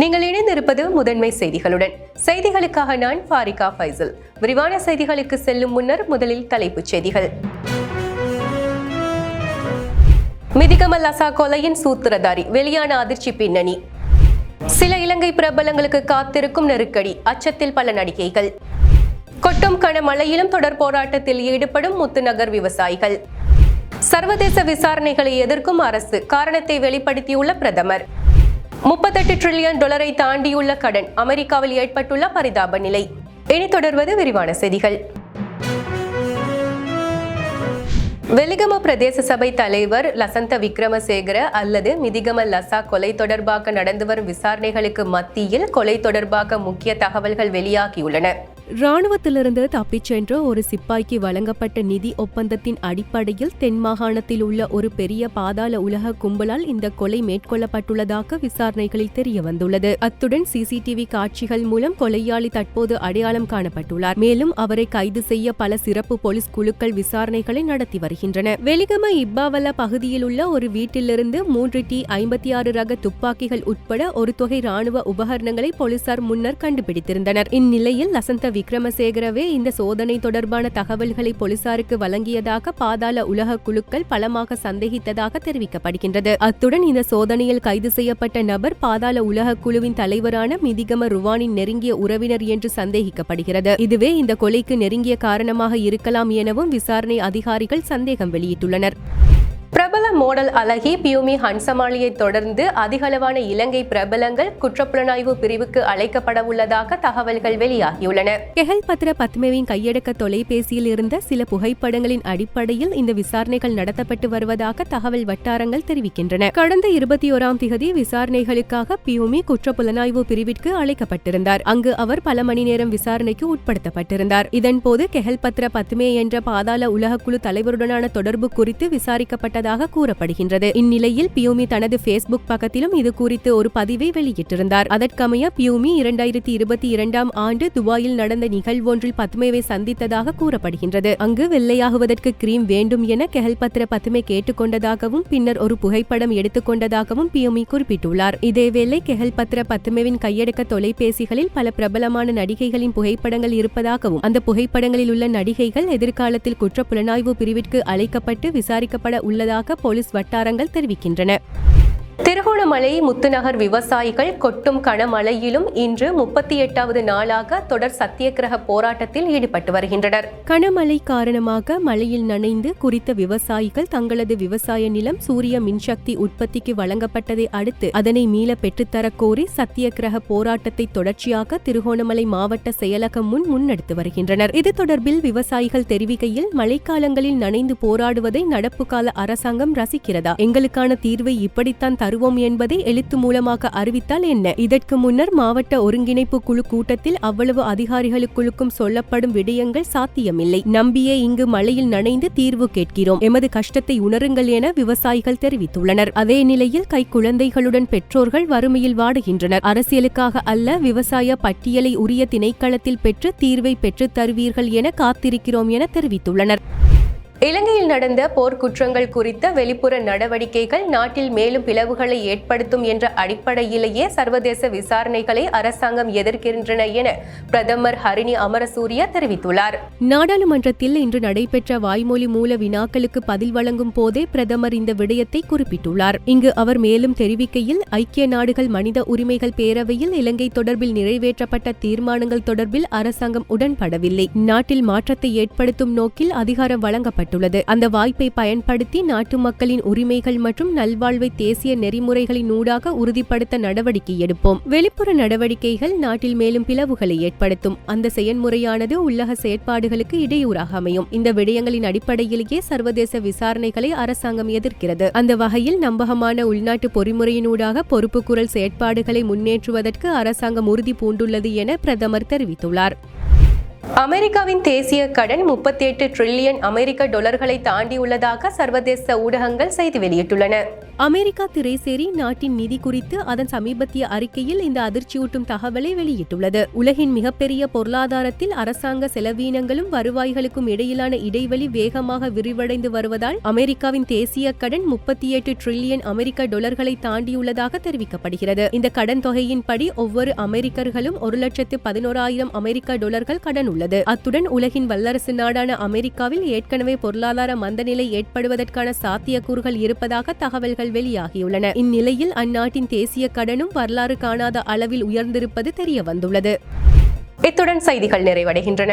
நீங்கள் இணைந்திருப்பது முதன்மை செய்திகளுடன். செய்திகளுக்காக நான் ஃபாரிகா ஃபைசல். விரிவான செய்திகளுக்கு செல்லும் முன்னர் முதலில் தலைப்புச் செய்திகள். மிதிகமல் அசா கொலையின் சூத்திரதாரி வெளியான அதிர்ச்சி பின்னணி. சில இலங்கை பிரபலங்களுக்கு காத்திருக்கும் நெருக்கடி அச்சத்தில் பல நடிகைகள். கொட்டும் கனமழையிலும் தொடர் போராட்டத்தில் ஈடுபடும் முத்துநகர் விவசாயிகள். சர்வதேச விசாரணைகளை எதிர்க்கும் அரசு காரணத்தை வெளிப்படுத்தியுள்ள பிரதமர். முப்பத்தெட்டு டிரில்லியன் டாலரை தாண்டியுள்ள கடன் அமெரிக்காவில் ஏற்பட்டுள்ள பரிதாப நிலை. இனி தொடர்வது விரிவான செய்திகள். வெலிகம பிரதேச சபை தலைவர் லசந்த விக்ரமசேகர அல்லது மிதிகம லசா கொலை தொடர்பாக நடந்து வரும் விசாரணைகளுக்கு மத்தியில் கொலை தொடர்பாக முக்கிய தகவல்கள் வெளியாகியுள்ளன. இராணுவத்திலிருந்து தப்பிச் சென்ற ஒரு சிப்பாய்க்கு வழங்கப்பட்ட நிதி ஒப்பந்தத்தின் அடிப்படையில் தென் மாகாணத்தில் உள்ள ஒரு பெரிய பாதாள உலக கும்பலால் இந்த கொலை மேற்கொள்ளப்பட்டுள்ளதாக விசாரணைகளில் தெரிய வந்துள்ளது. அத்துடன் சிசிடிவி காட்சிகள் மூலம் கொலையாளி தற்போது அடையாளம் காணப்பட்டுள்ளார். மேலும் அவரை கைது செய்ய பல சிறப்பு போலீஸ் குழுக்கள் விசாரணைகளை நடத்தி வருகின்றன. வெலிகம இப்பாவல பகுதியில் உள்ள ஒரு வீட்டிலிருந்து மூன்று டி ஐம்பத்தி ஆறு ரக துப்பாக்கிகள் உட்பட ஒரு தொகை ராணுவ உபகரணங்களை போலீசார் முன்னர் கண்டுபிடித்திருந்தனர். இந்நிலையில் லசந்த விக்ரமசேகரவே இந்த சோதனை தொடர்பான தகவல்களை போலீசாருக்கு வழங்கியதாக பாதாள உலக குழுக்கள் பலமாக சந்தேகித்ததாக தெரிவிக்கப்படுகின்றது. அத்துடன் இந்த சோதனையில் கைது செய்யப்பட்ட நபர் பாதாள உலக குழுவின் தலைவரான மிதிகம ருவானின் நெருங்கிய உறவினர் என்று சந்தேகிக்கப்படுகிறது. இதுவே இந்த கொலைக்கு நெருங்கிய காரணமாக இருக்கலாம் எனவும் விசாரணை அதிகாரிகள் சந்தேகம் வெளியிட்டுள்ளனர். பிரபல மோடல் அழகி பியூமி ஹன்சமாலியை தொடர்ந்து அதிகளவான இலங்கை பிரபலங்கள் குற்றப்புலனாய்வு பிரிவுக்கு அழைக்கப்பட உள்ளதாக தகவல்கள் வெளியாகியுள்ளன. கெஹல் பத்ர பத்மேவின் கையடக்க தொலைபேசியில் இருந்த சில புகைப்படங்களின் அடிப்படையில் இந்த விசாரணைகள் நடத்தப்பட்டு வருவதாக தகவல் வட்டாரங்கள் தெரிவிக்கின்றன. கடந்த இருபத்தி ஓராம் திகதி விசாரணைகளுக்காக பியூமி குற்றப்புலனாய்வு பிரிவிற்கு அழைக்கப்பட்டிருந்தார். அங்கு அவர் பல மணி நேரம் விசாரணைக்கு உட்படுத்தப்பட்டிருந்தார். இதன்போது கெஹல் பத்ர பத்மே என்ற பாதாள உலகக்குழு தலைவருடனான தொடர்பு குறித்து விசாரிக்கப்பட்டதாக கூறப்படுகின்றது. இந்நிலையில் பியூமி தனது பேஸ்புக் பக்கத்திலும் இது குறித்து ஒரு பதிவை வெளியிட்டிருந்தார். அதற்கமைய பியூமி இரண்டாயிரத்தி இருபத்தி இரண்டாம் ஆண்டு துபாயில் நடந்த நிகழ்வொன்றில் பத்மேவை சந்தித்ததாக கூறப்படுகின்றது. அங்கு வெள்ளையாகுவதற்கு கிரீம் வேண்டும் என கெஹல்பத்ர பத்மே கேட்டுக்கொண்டதாகவும் பின்னர் ஒரு புகைப்படம் எடுத்துக்கொண்டதாகவும் பியூமி குறிப்பிட்டுள்ளார். இதேவேளை கெஹல்பத்ர பத்மேவின் கையடக்க தொலைபேசிகளில் பல பிரபலமான நடிகைகளின் புகைப்படங்கள் இருப்பதாகவும் அந்த புகைப்படங்களில் உள்ள நடிகைகள் எதிர்காலத்தில் குற்ற புலனாய்வு பிரிவிற்கு அழைக்கப்பட்டு விசாரிக்கப்பட உள்ளதாக போலீஸ் வட்டாரங்கள் தெரிவிக்கின்றன. திருகோணமலை முத்துநகர் விவசாயிகள் கொட்டும் கனமழையிலும் இன்று முப்பத்தி எட்டாவது நாளாக தொடர் சத்தியகிரக போராட்டத்தில் ஈடுபட்டு வருகின்றனர். கனமழை காரணமாக மழையில் நனைந்து குறித்த விவசாயிகள் தங்களது விவசாய நிலம் சூரிய மின்சக்தி உற்பத்திக்கு வழங்கப்பட்டதை அடுத்து அதனை மீள பெற்றுத்தரக் கோரி சத்தியகிரக போராட்டத்தை தொடர்ச்சியாக திருகோணமலை மாவட்ட செயலகம் முன் முன்னெடுத்து வருகின்றனர். இது தொடர்பில் விவசாயிகள் தெரிவிக்கையில் மழைக்காலங்களில் நனைந்து போராடுவதை நடப்பு கால அரசாங்கம் ரசிக்கிறதா? எங்களுக்கான தீர்வை இப்படித்தான் தருவோம் என்பதை எழுத்து மூலமாக அறிவித்தால் என்ன? இதற்கு முன்னர் மாவட்ட ஒருங்கிணைப்பு குழு கூட்டத்தில் அவ்வளவு அதிகாரிகளுக்குழுக்கும் சொல்லப்படும் விடயங்கள் சாத்தியமில்லை. நம்பியே இங்கு மழையில் நனைந்து தீர்வு கேட்கிறோம். எமது கஷ்டத்தை உணருங்கள் என விவசாயிகள் தெரிவித்துள்ளனர். அதே நிலையில் கை குழந்தைகளுடன் பெற்றோர்கள் வறுமையில் வாடுகின்றனர். அரசியலுக்காக அல்ல விவசாய பட்டியலை உரிய திணைக்களத்தில் பெற்று தீர்வை பெற்றுத் தருவீர்கள் என காத்திருக்கிறோம் என தெரிவித்துள்ளனர். இலங்கையில் நடந்த போர்க்குற்றங்கள் குறித்த வெளிப்புற நடவடிக்கைகள் நாட்டில் மேலும் பிளவுகளை ஏற்படுத்தும் என்ற அடிப்படையிலேயே சர்வதேச விசாரணைகளை அரசாங்கம் எதிர்க்கின்றன என பிரதமர் ஹரிணி அமரசூரிய தெரிவித்துள்ளார். நாடாளுமன்றத்தில் இன்று நடைபெற்ற வாய்மொழி மூல வினாக்களுக்கு பதில் வழங்கும் போதே பிரதமர் இந்த விடயத்தை குறிப்பிட்டுள்ளார். இங்கு அவர் மேலும் தெரிவிக்கையில் ஐக்கிய நாடுகள் மனித உரிமைகள் பேரவையில் இலங்கை தொடர்பில் நிறைவேற்றப்பட்ட தீர்மானங்கள் தொடர்பில் அரசாங்கம் உடன்படவில்லை. நாட்டில் மாற்றத்தை ஏற்படுத்தும் நோக்கில் அதிகாரம் வழங்கப்பட்டுள்ளது அந்த வாய்ப்பை பயன்படுத்தி நாட்டு மக்களின் உரிமைகள் மற்றும் நல்வாழ்வை தேசிய நெறிமுறைகளின் ஊடாக உறுதிப்படுத்த நடவடிக்கை எடுப்போம். வெளிப்புற நடவடிக்கைகள் நாட்டில் மேலும் பிளவுகளை ஏற்படுத்தும். அந்த செயன்முறையானது உள்ளக செயற்பாடுகளுக்கு இடையூறாக அமையும். இந்த விடயங்களின் அடிப்படையிலேயே சர்வதேச விசாரணைகளை அரசாங்கம் எதிர்க்கிறது. அந்த வகையில் நம்பகமான உள்நாட்டு பொறிமுறையினூடாக பொறுப்புக்குரல் செயற்பாடுகளை முன்னேற்றுவதற்கு அரசாங்கம் உறுதி பூண்டுள்ளது என பிரதமர் தெரிவித்துள்ளார். அமெரிக்காவின் தேசிய கடன் முப்பத்தி எட்டு டிரில்லியன் அமெரிக்க டாலர்களை தாண்டியுள்ளதாக சர்வதேச ஊடகங்கள் செய்தி வெளியிட்டுள்ளன. அமெரிக்கா திரைசேரி நாட்டின் நிதி குறித்து அதன் சமீபத்திய அறிக்கையில் இந்த அதிர்ச்சியூட்டும் தகவலை வெளியிட்டுள்ளது. உலகின் மிகப்பெரிய பொருளாதாரத்தில் அரசாங்க செலவீனங்களும் வருவாய்களுக்கும் இடையிலான இடைவெளி வேகமாக விரிவடைந்து வருவதால் அமெரிக்காவின் தேசிய கடன் முப்பத்தி எட்டு டிரில்லியன் அமெரிக்க டாலர்களை தாண்டியுள்ளதாக தெரிவிக்கப்படுகிறது. இந்த கடன் தொகையின்படி ஒவ்வொரு அமெரிக்கர்களும் ஒரு லட்சத்து பதினோராயிரம் அமெரிக்க டாலர்கள் கடன் உள்ளது அத்துடன் உலகின் வல்லரசு நாடான அமெரிக்காவில் ஏற்கனவே பொருளாதார மந்தநிலை ஏற்படுவதற்கான சாத்தியக்கூறுகள் இருப்பதாக தகவல்கள் வெளியாகியுள்ளன. இந்நிலையில் அந்நாட்டின் தேசிய கடனும் வரலாறு காணாத அளவில் உயர்ந்திருப்பது தெரிய வந்துள்ளது இத்துடன் செய்திகள் நிறைவடைகின்றன.